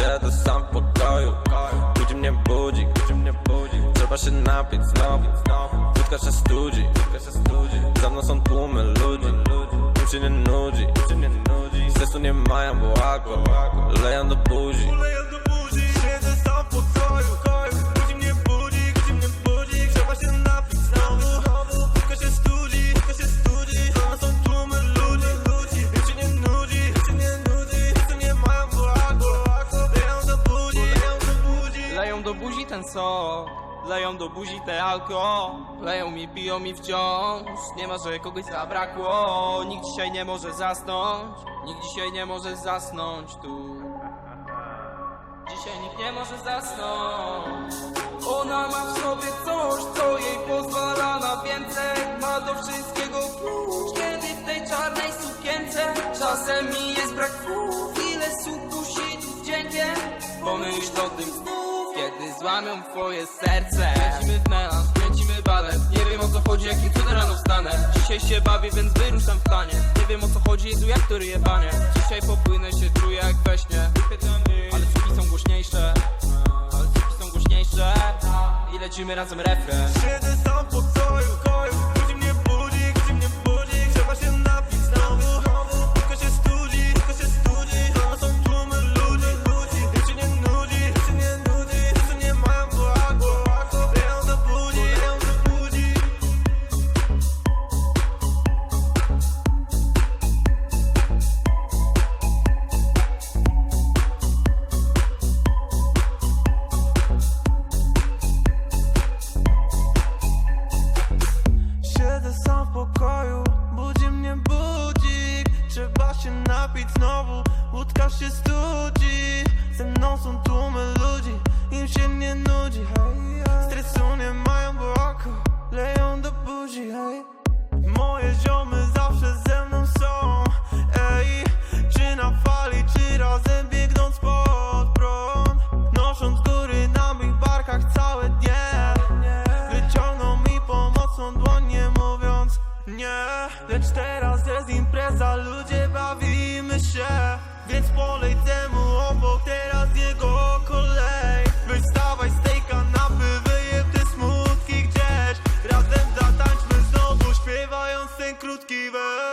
Siedzę sam w pokoju Budzi mnie budzik Trzeba się napić znowu. Wódka się studzi Za mną są tłumy ludzi. Im się nie nudzi. Stresu nie mają, bo alkohol Leją do buzi ten sok Leją do buzi te alko. Leją mi, piją mi wciąż. Nie ma, że kogoś zabrakło. Nikt dzisiaj nie może zasnąć. Nikt dzisiaj nie może zasnąć tu. Dzisiaj nikt nie może zasnąć. Ona ma w sobie coś, co jej pozwala na więcej. Ma do wszystkiego klucz. Kiedy w tej czarnej sukience Czasem mi jest brak słów. Ile suku tu wdziękiem? Pomyśl o tym znów Kiedy złamią twoje serce. Kręcimy w melanż, kręcimy balet Nie wiem o co chodzi, jakim cudem rano wstanę. Dzisiaj się bawię, więc wyruszam w planie Nie wiem o co chodzi, Jezu, jak to ryje panie Dzisiaj popłynę się, czuję jak we śnie. Ale cuki są głośniejsze. Ale cuki są głośniejsze. I lecimy razem refren. Siedzę sam w pokoju Budzi łódka się studzi Ze mną są tłumy ludzi, im się nie nudzi. Stresu nie mają, bo alkohol leją do buzi. Moje ziomy zawsze ze mną są Ej, czy na fali, czy razem biegnąc pod prąd Nosząc góry na mych barkach całe dnie Wyciągną mi pomocną dłoń nie mówiąc nie Lecz teraz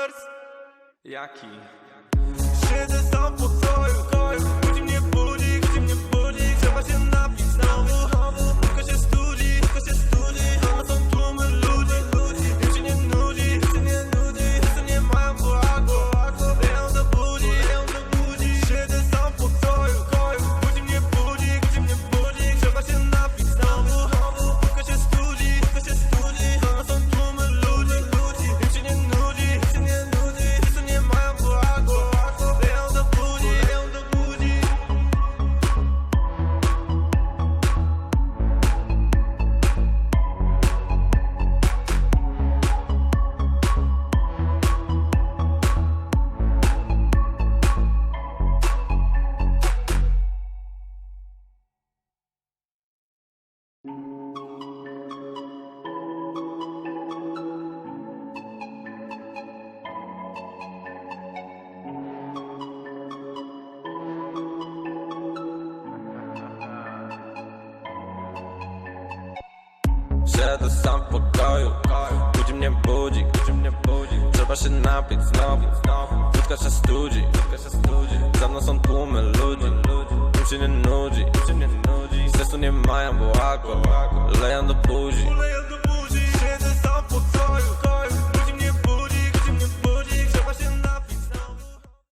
wers Jaki? Siedzę sam w pokoju Siedzę sam w pokoju. Budzi mnie budzik Trzeba się napić znowu. Wódka się studzi Za mną są tłumy ludzi. Im się nie nudzi Stresu nie mają, bo alkohol Leją do